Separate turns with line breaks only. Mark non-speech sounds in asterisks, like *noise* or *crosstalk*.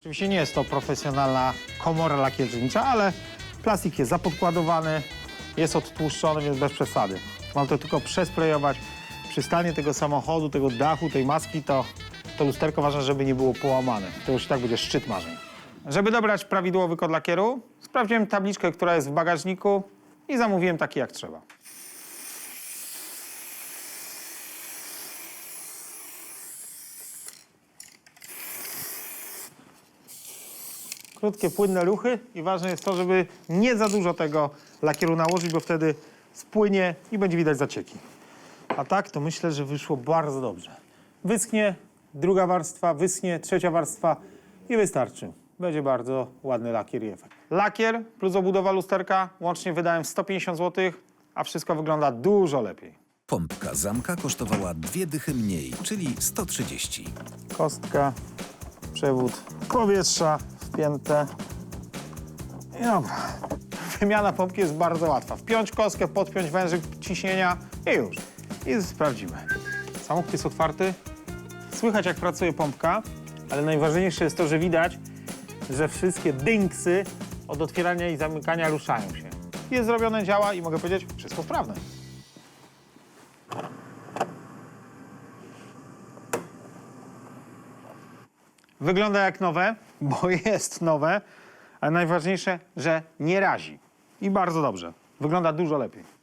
Oczywiście nie jest to profesjonalna komora lakiernicza, ale plastik jest zapodkładowany, jest odtłuszczony, więc bez przesady. Mam to tylko przesprejować. Przy stanie tego samochodu, tego dachu, tej maski, to, to lusterko ważne, żeby nie było połamane. To już i tak będzie szczyt marzeń. Żeby dobrać prawidłowy kod lakieru, sprawdziłem tabliczkę, która jest w bagażniku i zamówiłem taki jak trzeba. Krótkie, płynne ruchy i ważne jest to, żeby nie za dużo tego lakieru nałożyć, bo wtedy spłynie i będzie widać zacieki. A tak to myślę, że wyszło bardzo dobrze. Wyschnie druga warstwa, wyschnie trzecia warstwa i wystarczy. Będzie bardzo ładny lakier i efekt. Lakier plus obudowa lusterka łącznie wydałem 150 zł, a wszystko wygląda dużo lepiej.
Pompka zamka kosztowała dwie dychy mniej, czyli 130.
Kostka, przewód powietrza wpięte. I dobra. *laughs* Wymiana pompki jest bardzo łatwa. Wpiąć kostkę, podpiąć wężyk ciśnienia i już. I sprawdzimy. Samochód jest otwarty. Słychać jak pracuje pompka, ale najważniejsze jest to, że widać, że wszystkie dynksy od otwierania i zamykania ruszają się. Jest zrobione, działa i mogę powiedzieć, wszystko sprawne. Wygląda jak nowe, *laughs* bo jest nowe, ale najważniejsze, że nie razi. I bardzo dobrze. Wygląda dużo lepiej.